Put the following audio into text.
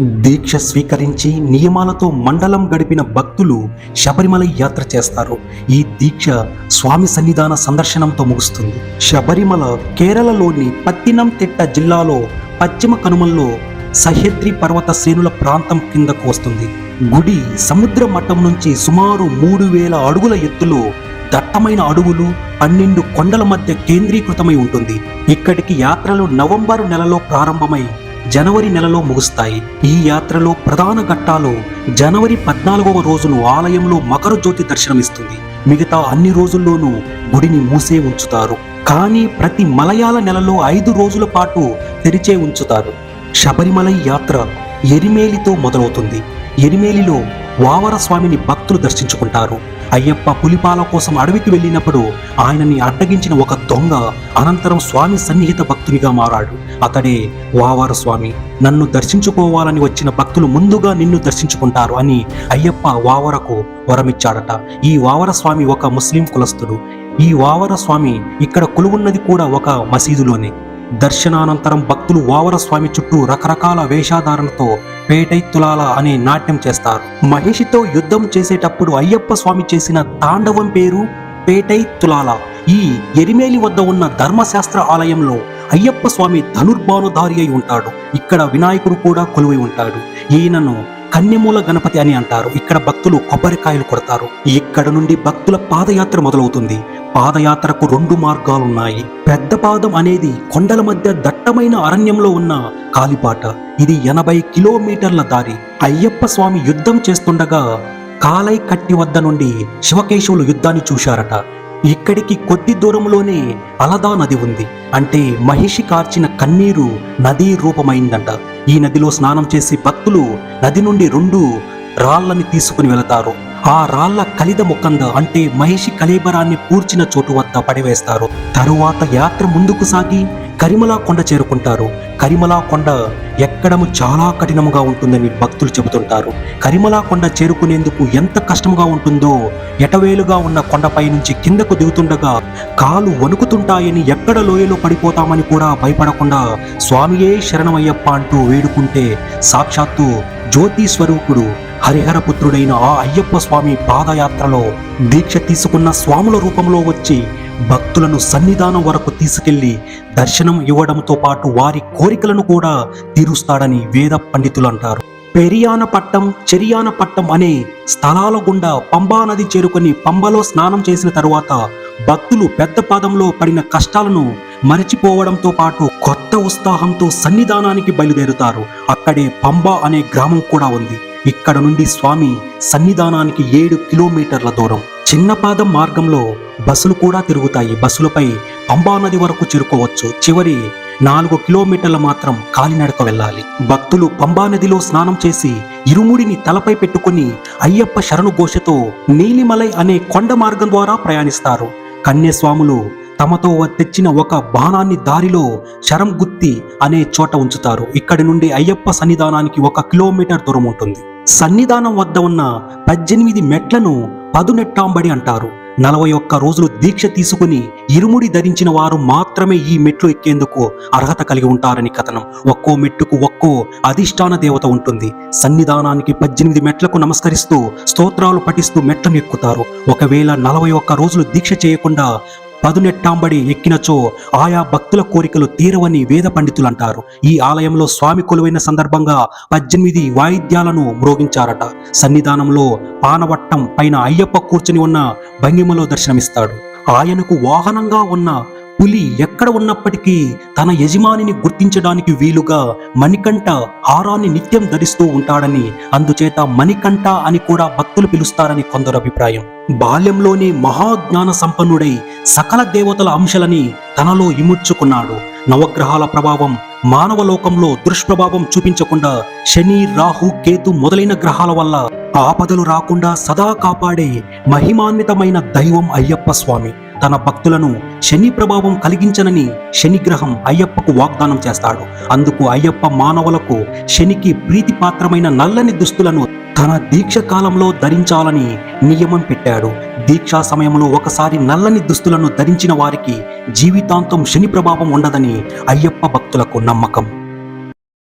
దీక్ష స్వీకరించి నియమాలతో మండలం గడిపిన భక్తులు శబరిమల యాత్ర చేస్తారు. ఈ దీక్ష స్వామి సన్నిధాన సందర్శనంతో ముగుస్తుంది. శబరిమల కేరళలోని పత్తినంతిట్ట జిల్లాలో పశ్చిమ కనుమల్లో సహ్యద్రి పర్వత శ్రేణుల ప్రాంతం కిందకు వస్తుంది. గుడి సముద్ర మట్టం నుంచి సుమారు మూడు వేల అడుగుల ఎత్తులో దట్టమైన అడవులు పన్నెండు కొండల మధ్య కేంద్రీకృతమై ఉంటుంది. ఇక్కడికి యాత్రలు నవంబరు నెలలో ప్రారంభమై జనవరి నెలలో ముగుస్తాయి. ఈ యాత్రలో ప్రధాన ఘట్టాలు జనవరి పద్నాలుగవ రోజును ఆలయంలో మకర జ్యోతి దర్శనమిస్తుంది. మిగతా అన్ని రోజుల్లోనూ గుడిని మూసే ఉంచుతారు. కానీ ప్రతి మలయాళ నెలలో ఐదు రోజుల పాటు తెరిచే ఉంచుతారు. శబరిమల యాత్ర ఎరిమేలితో మొదలవుతుంది. ఎరిమేలిలో వావర స్వామిని భక్తులు దర్శించుకుంటారు. అయ్యప్ప పులిపాల కోసం అడవికి వెళ్ళినప్పుడు ఆయనని అడ్డగించిన ఒక దొంగ అనంతరం స్వామి సన్నిహిత భక్తునిగా మారాడు. అతడే వావార స్వామి నన్ను దర్శించుకోవాలని వచ్చిన భక్తులు ముందుగా నిన్ను దర్శించుకుంటారు అని అయ్యప్ప వావరకు వరమిచ్చాడట. ఈ వావర స్వామి ఒక ముస్లిం కులస్తుడు. ఈ వావర స్వామి ఇక్కడ కొలువున్నది కూడా ఒక మసీదులోనే. దర్శనానంతరం భక్తులు వావర స్వామి చుట్టూ రకరకాల వేషాధారణతో పేటై తులాల అనే నాట్యం చేస్తారు. మహిషితో యుద్ధం చేసేటప్పుడు అయ్యప్ప స్వామి చేసిన తాండవం పేరు పేటై తులాల. ఈ ఎరిమేలి వద్ద ఉన్న ధర్మశాస్త్ర ఆలయంలో అయ్యప్ప స్వామి ధనుర్భానుధారి అయి ఉంటాడు. ఇక్కడ వినాయకుడు కూడా కొలువై ఉంటాడు. ఈయనను కన్యమూల గణపతి అని అంటారు. ఇక్కడ భక్తులు కొబ్బరికాయలు కొడతారు. ఇక్కడ నుండి భక్తుల పాదయాత్ర మొదలవుతుంది. పాదయాత్రకు రెండు మార్గాలున్నాయి. పెద్ద పాదం అనేది కొండల మధ్య దట్టమైన అరణ్యంలో ఉన్న కాలిపాట. ఇది ఎనభై కిలోమీటర్ల దారి. అయ్యప్ప స్వామి యుద్ధం చేస్తుండగా కాలై కట్టి వద్ద నుండి శివకేశవులు యుద్ధాన్ని చూశారట. ఇక్కడికి కొద్ది దూరంలోనే అలదా నది ఉంది. అంటే మహిషి కార్చిన కన్నీరు నదీ రూపమైందంట. ఈ నదిలో స్నానం చేసి భక్తులు నది నుండి రెండు రాళ్ళని తీసుకుని వెళతారు. ఆ రాళ్ళ కలిద ముఖంద అంటే మహిషి కలీబరాన్ని పూడ్చిన చోటు వద్ద పడివేస్తారు. తరువాత యాత్ర ముందుకు సాగి కరిమలా కొండ చేరుకుంటారు. కరిమలా కొండ ఎక్కడము చాలా కఠినముగా ఉంటుందని భక్తులు చెబుతుంటారు. కరిమలా కొండ చేరుకునేందుకు ఎంత కష్టముగా ఉంటుందో ఎటవేలుగా ఉన్న కొండపై నుంచి కిందకు దిగుతుండగా కాలు వణుకుతుంటాయని ఎక్కడ లోయలో పడిపోతామని కూడా భయపడకుండా స్వామియే శరణమయ్యప్ప అంటూ వేడుకుంటే సాక్షాత్తు జ్యోతి స్వరూపుడు హరిహరపుత్రుడైన ఆ అయ్యప్ప స్వామి పాదయాత్రలో దీక్ష తీసుకున్న స్వాముల రూపంలో వచ్చి భక్తులను సన్నిధానం వరకు తీసుకెళ్ళి దర్శనం ఇవ్వడంతో పాటు వారి కోరికలను కూడా తీరుస్తాడని వేద పండితులు అంటారు. పెరియాన పట్టం చెరియాన పట్టం అనే స్థలాల గుండా పంబా నది చేరుకొని పంబలో స్నానం చేసిన తరువాత భక్తులు పెద్ద పాదంలో పడిన కష్టాలను మరచిపోవడంతో పాటు కొత్త ఉత్సాహంతో సన్నిధానానికి బయలుదేరుతారు. అక్కడే పంబా అనే గ్రామం కూడా ఉంది. ఇక్కడ నుండి స్వామి సన్నిధానానికి ఏడు కిలోమీటర్ల దూరం. చిన్నపాదం మార్గంలో బస్సులు కూడా తిరుగుతాయి. బస్సులపై పంబానది వరకు చేరుకోవచ్చు. చివరి నాలుగు కిలోమీటర్ల మాత్రం కాలినడక వెళ్ళాలి. భక్తులు పంబానదిలో స్నానం చేసి ఇరుముడిని తలపై పెట్టుకుని అయ్యప్ప శరణు ఘోషతో నీలిమలై అనే కొండ మార్గం ద్వారా ప్రయాణిస్తారు. కన్యస్వాములు తమతో తెచ్చిన ఒక బాణాన్ని దారిలో శరం గుత్తి అనే చోట ఉంచుతారు. ఇక్కడి నుండి అయ్యప్ప సన్నిధానానికి ఒక కిలోమీటర్ దూరం ఉంటుంది. సన్నిధానం వద్ద ఉన్న పద్దెనిమిది మెట్లను పదునెట్టాంబడి అంటారు. నలభై ఒక్క రోజులు దీక్ష తీసుకుని ఇరుముడి ధరించిన వారు మాత్రమే ఈ మెట్లు ఎక్కేందుకు అర్హత కలిగి ఉంటారని కథనం. ఒక్కో మెట్టుకు ఒక్కో అధిష్టాన దేవత ఉంటుంది. సన్నిధానానికి పద్దెనిమిది మెట్లకు నమస్కరిస్తూ స్తోత్రాలు పఠిస్తూ మెట్లను ఎక్కుతారు. ఒకవేళ నలభై ఒక్క రోజులు దీక్ష చేయకుండా పదునెట్టాంబడి ఎక్కినచో ఆయా భక్తుల కోరికలు తీరవని వేద పండితులు అంటారు ఈ ఆలయంలో స్వామి కొలువైన సందర్భంగా పద్దెనిమిది వాయిద్యాలను మ్రోగించారట. సన్నిధానంలో పానవట్టం పైన అయ్యప్ప కూర్చుని ఉన్న భంగిమలో దర్శనమిస్తాడు. ఆయనకు వాహనంగా ఉన్న పులి ఎక్కడ ఉన్నప్పటికీ తన యజమానిని గుర్తించడానికి వీలుగా మణికంఠ హారాన్ని నిత్యం ధరిస్తూ ఉంటాడని అందుచేత మణికంఠ అని కూడా భక్తులు పిలుస్తారని కొందరు అభిప్రాయం. బాల్యంలోనే మహాజ్ఞాన సంపన్నుడై సకల దేవతల అంశాలని తనలో ఇముడ్చుకున్నాడు. నవగ్రహాల ప్రభావం మానవ లోకంలో దుష్ప్రభావం చూపించకుండా శని రాహు కేతు మొదలైన గ్రహాల వల్ల ఆపదలు రాకుండా సదా కాపాడే మహిమాన్వితమైన దైవం అయ్యప్ప స్వామి. తన భక్తులను శని ప్రభావం కలిగించనని శనిగ్రహం అయ్యప్పకు వాగ్దానం చేస్తాడు. అందుకు అయ్యప్ప మానవులకు శనికి ప్రీతిపాత్రమైన నల్లని దుస్తులను తన దీక్ష కాలంలో ధరించాలని నియమం పెట్టాడు. దీక్షా సమయంలో ఒకసారి నల్లని దుస్తులను ధరించిన వారికి జీవితాంతం శని ప్రభావం ఉండదని అయ్యప్ప భక్తులకు నమ్మకం.